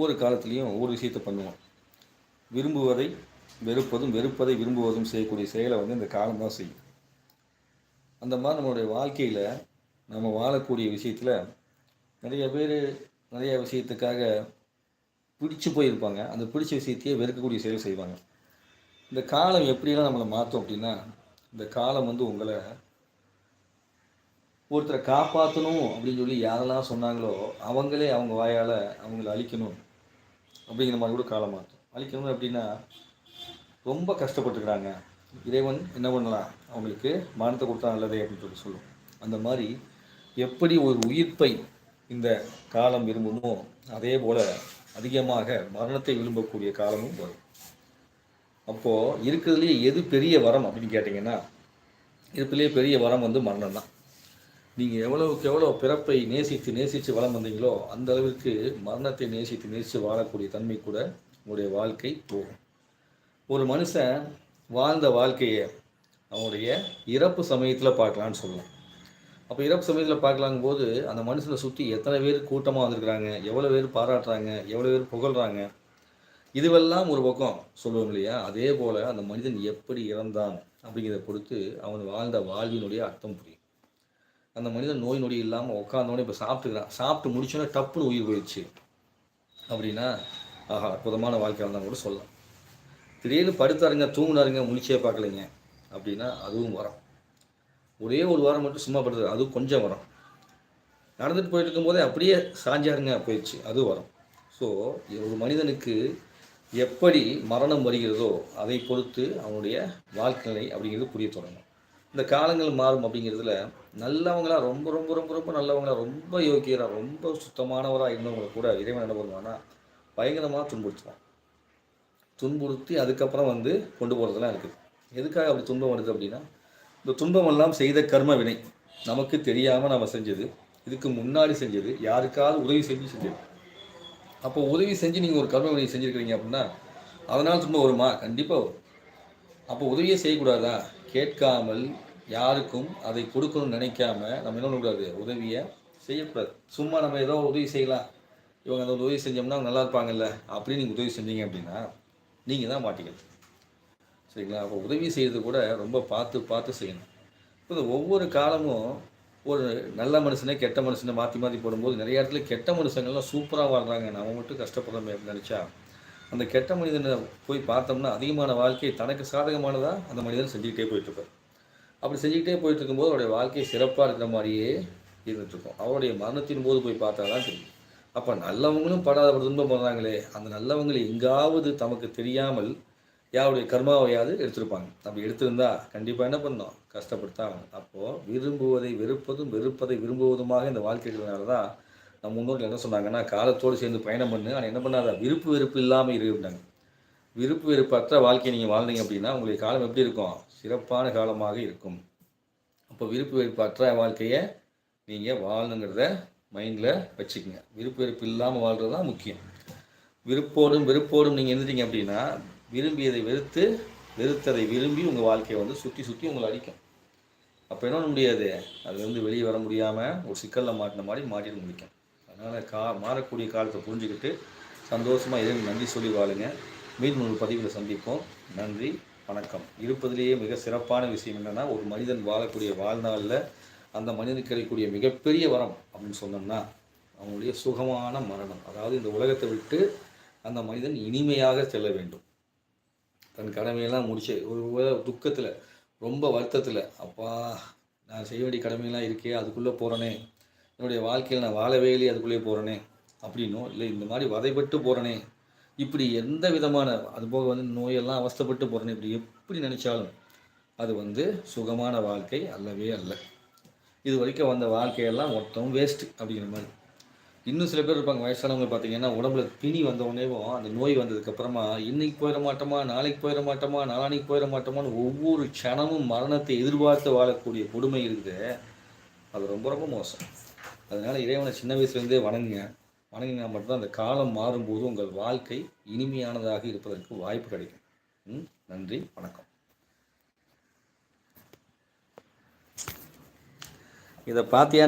ஒவ்வொரு காலத்துலேயும் ஒவ்வொரு விஷயத்தை பண்ணுவோம். விரும்புவதை வெறுப்பதும் வெறுப்பதை விரும்புவதும் செய்யக்கூடிய செயலை வந்து இந்த காலம் தான் செய்யும். அந்த மாதிரி நம்மளுடைய வாழ்க்கையில் நம்ம வாழக்கூடிய விஷயத்தில் நிறைய பேர் நிறைய விஷயத்துக்காக பிடிச்சு போயிருப்பாங்க. அந்த பிடிச்ச விஷயத்தையே வெறுக்கக்கூடிய செயல் செய்வாங்க. இந்த காலம் எப்படியெல்லாம் நம்மளை மாற்றும் அப்படின்னா இந்த காலம் வந்து உங்களை ஒருத்தரை காப்பாற்றணும் அப்படின்னு சொல்லி யாரெல்லாம் சொன்னாங்களோ அவங்களே அவங்க வாயால் அவங்கள அழிக்கணும். அப்படிங்கிற மாதிரி கூட காலம் மாற்றும் அழிக்கணும் அப்படின்னா ரொம்ப கஷ்டப்பட்டுக்கிறாங்க. இறைவன் என்ன பண்ணலாம்? அவங்களுக்கு மானத்தை கொடுத்தா நல்லதே அப்படின்னு சொல்லி சொல்லும். அந்த மாதிரி எப்படி ஒரு உயிர்ப்பை இந்த காலம் விரும்புமோ அதே போல் அதிகமாக மரணத்தை விரும்பக்கூடிய காலமும் வரும். அப்போது இருக்கிறதுலேயே எது பெரிய வரம் அப்படின்னு கேட்டிங்கன்னா இருக்கிறதுலேயே பெரிய வரம் வந்து மரணம் தான் நீங்கள் எவ்வளவுக்கு எவ்வளோ பிறப்பை நேசித்து நேசித்து வளம் வந்தீங்களோ அந்த அளவிற்கு மரணத்தை நேசித்து நேசித்து வாழக்கூடிய தன்மை கூட உங்களுடைய வாழ்க்கை போகும். ஒரு மனுஷன் வாழ்ந்த வாழ்க்கையை அவனுடைய இறப்பு சமயத்தில் பார்க்கலான்னு சொல்லலாம். அப்போ இறப்பு சமயத்தில் பார்க்கலாங்கும் போது அந்த மனுஷனை சுற்றி எத்தனை பேர் கூட்டமாக வந்திருக்கிறாங்க எவ்வளோ பேர் பாராட்டுறாங்க எவ்வளோ பேர் புகழ்கிறாங்க இதுவெல்லாம் ஒரு பக்கம் சொல்லுவோம் இல்லையா? அதே போல் அந்த மனிதன் எப்படி இறந்தான் அப்படிங்கிறத பொறுத்து அவன் வாழ்ந்த வாழ்வினுடைய அர்த்தம் புரியும். அந்த மனிதன் நோய் நொடி இல்லாமல் உட்காந்தோடனே இப்போ சாப்பிட்டுக்கிறான். சாப்பிட்டு முடிச்சோன்னே டப்புன்னு உயிர் போயிடுச்சு. அப்படின்னா ஆஹா அற்புதமான வாழ்க்கையில் தான் கூட சொல்லலாம். திடீர்னு படுத்தாருங்க தூங்குனாருங்க முழிச்சே பார்க்கலைங்க. அப்படின்னா அதுவும் வரும். ஒரே ஒரு வாரம் மட்டும் சும்மா படுத்தாரு அதுவும் கொஞ்சம் வரும். நடந்துட்டு போயிட்டு இருக்கும்போதே அப்படியே சாஞ்சாருங்க போயிடுச்சு. அது வரும். ஸோ ஒரு மனிதனுக்கு எப்படி மரணம் வருகிறதோ அதை பொறுத்து அவனுடைய வாழ்க்கை நிலை அப்படிங்கிறது புரிய தொடங்கும். இந்த காலங்கள் மாறும் அப்படிங்கிறதுல நல்லவங்களா ரொம்ப ரொம்ப ரொம்ப ரொம்ப நல்லவங்களா ரொம்ப யோக்கியராக ரொம்ப சுத்தமானவராக இருந்தவங்களை கூட இறைவன் என்ன பண்ணுவான்னா பயங்கரமாக துன்புறுத்துவான். துன்புறுத்தி அதுக்கப்புறம் வந்து கொண்டு போகிறதுலாம் இருக்குது எதுக்காக அப்படி துன்பம் வருது அப்படின்னா இந்த துன்பமெல்லாம் செய்த கர்ம வினை. நமக்கு தெரியாமல் நம்ம செஞ்சது இதுக்கு முன்னாடி செஞ்சது யாருக்காவது உதவி செஞ்சு செஞ்சது. அப்போ உதவி செஞ்சு நீங்கள் ஒரு கர்ம வினை செஞ்சுருக்கிறீங்க அப்படின்னா அதனால் துன்பம் வருமா? கண்டிப்பாக வரும். அப்போ உதவியே செய்யக்கூடாதா? கேட்காமல் யாருக்கும் அதை கொடுக்கணும்னு நினைக்காம நம்ம என்ன பண்ணக்கூடாது உதவியை செய்யக்கூடாது. சும்மா நம்ம ஏதோ உதவி செய்யலாம். இவங்க அந்த உதவி செஞ்சோம்னா நல்லா இருப்பாங்கல்ல அப்படின்னு நீங்கள் உதவி செஞ்சீங்க அப்படின்னா நீங்கள் தான் மாட்டிக்கணும். சரிங்களா? அப்போ உதவி செய்கிறது கூட ரொம்ப பார்த்து பார்த்து செய்யணும். இப்போ ஒவ்வொரு காலமும் ஒரு நல்ல மனுஷனே கெட்ட மனுஷனை மாற்றி மாற்றி போடும்போது நிறைய இடத்துல கெட்ட மனுஷங்கள்லாம் சூப்பராக வாழ்கிறாங்க நம்ம மட்டும் கஷ்டப்படுறோமே அப்படின்னு நினச்சா அந்த கெட்ட மனிதனை போய் பார்த்தோம்னா அதிகமான வாழ்க்கை தனக்கு சாதகமானதாக அந்த மனிதன் செஞ்சுக்கிட்டே போயிட்டுருப்பார் அப்படி செஞ்சுக்கிட்டே போயிட்டு இருக்கும்போது அவருடைய வாழ்க்கை சிறப்பாக இருக்கிற மாதிரியே இருந்துகிட்ருக்கும் அவருடைய மரணத்தின் போது போய் பார்த்தா தான் தெரியும். அப்போ நல்லவங்களும் படாத துன்பம் பண்ணுறாங்களே அந்த நல்லவங்களை எங்காவது தமக்கு தெரியாமல் யாருடைய கர்மாவையாவது எடுத்திருப்பாங்க. அப்படி எடுத்திருந்தா கண்டிப்பாக என்ன பண்ணோம் கஷ்டப்படுத்தான் அப்போது விரும்புவதை வெறுப்பதும் வெறுப்பதை விரும்புவதுமாக இந்த வாழ்க்கை இருக்கிறதுனால தான் நம்ம முன்னோர்கள் என்ன சொன்னாங்கன்னா காலத்தோடு சேர்ந்து பயணம் பண்ணு. ஆனால் என்ன பண்ணாத? விருப்பு வெறுப்பு இல்லாமல் இருந்தாங்க விருப்பு வெறுப்பற்ற வாழ்க்கையை நீங்கள் வாழ்ந்தீங்க அப்படின்னா உங்களுக்கு காலம் எப்படி இருக்கும்? சிறப்பான காலமாக இருக்கும். அப்போ விருப்பு வெறுப்பற்ற வாழ்க்கையை நீங்கள் வாழணுங்கிறத மைண்டில் வச்சுக்கோங்க. விருப்பு வெறுப்பு இல்லாமல் வாழ்கிறது தான் முக்கியம். விருப்போடும் வெறுப்போடும் நீங்கள் இருந்துட்டீங்க அப்படின்னா விரும்பியதை வெறுத்து வெறுத்ததை விரும்பி உங்கள் வாழ்க்கையை வந்து சுற்றி சுற்றி உங்களை அடிக்கும் அப்போ என்ன பண்ண முடியாது? அதுலேருந்து வெளியே வர முடியாமல் ஒரு சிக்கலில் மாட்டின மாதிரி மாட்டிட முடிக்கும். அதனால் கா மாறக்கூடிய காலத்தை புரிஞ்சுக்கிட்டு சந்தோஷமாக இறைவன் நன்றி சொல்லி வாழுங்க. மீண்டும் ஒரு பதிவில் சந்திப்போம். நன்றி வணக்கம். இருப்பதிலேயே மிக சிறப்பான விஷயம் என்னென்னா ஒரு மனிதன் வாழக்கூடிய வாழ்நாளில் அந்த மனிதனுக்கு கிடைக்கக்கூடிய மிகப்பெரிய வரம் அப்படின்னு சொன்னோம்னா அவங்களுடைய சுகமான மரணம். அதாவது இந்த உலகத்தை விட்டு அந்த மனிதன் இனிமையாக செல்ல வேண்டும். தன் கடமையெல்லாம் முடிச்சு ஒரு துக்கத்தில் ரொம்ப வருத்தத்தில் அப்பா நான் செய்ய வேண்டிய கடமையெல்லாம் இருக்கே அதுக்குள்ளே போகிறேனே என்னுடைய வாழ்க்கையில் நான் வாழவே இல்லையே அதுக்குள்ளேயே போகிறேனே அப்படின்னும் இல்லை இந்த மாதிரி வதைப்பட்டு போகிறேனே இப்படி எந்த விதமான அதுபோக வந்து நோயெல்லாம் அவஸ்தப்பட்டு போகிறேன்னு இப்படி எப்படி நினச்சாலும் அது வந்து சுகமான வாழ்க்கை அல்லவே அல்ல. இது வரைக்கும் வந்த வாழ்க்கையெல்லாம் மொத்தம் வேஸ்ட்டு அப்படிங்கிற மாதிரி. இன்னும் சில பேர் இருப்பாங்க வயசானவங்க பார்த்தீங்கன்னா உடம்புல பிணி வந்த உடனேவும் அந்த நோய் வந்ததுக்கப்புறமா இன்னைக்கு போயிட மாட்டோமா நாளைக்கு போயிட மாட்டோமா நாளானைக்கு போயிட மாட்டோமான்னு ஒவ்வொரு க்ஷணமும் மரணத்தை எதிர்பார்த்து வாழக்கூடிய கொடுமை இருக்குது. அது ரொம்ப ரொம்ப மோசம். அதனால் இறைவனை சின்ன வயசுலேருந்தே வணங்குங்க. வணங்கினா மட்டும்தான் அந்த காலம் மாறும்போது உங்கள் வாழ்க்கை இனிமையானதாக இருப்பதற்கு வாய்ப்பு கிடைக்கும். நன்றி வணக்கம். இதை பார்த்தியா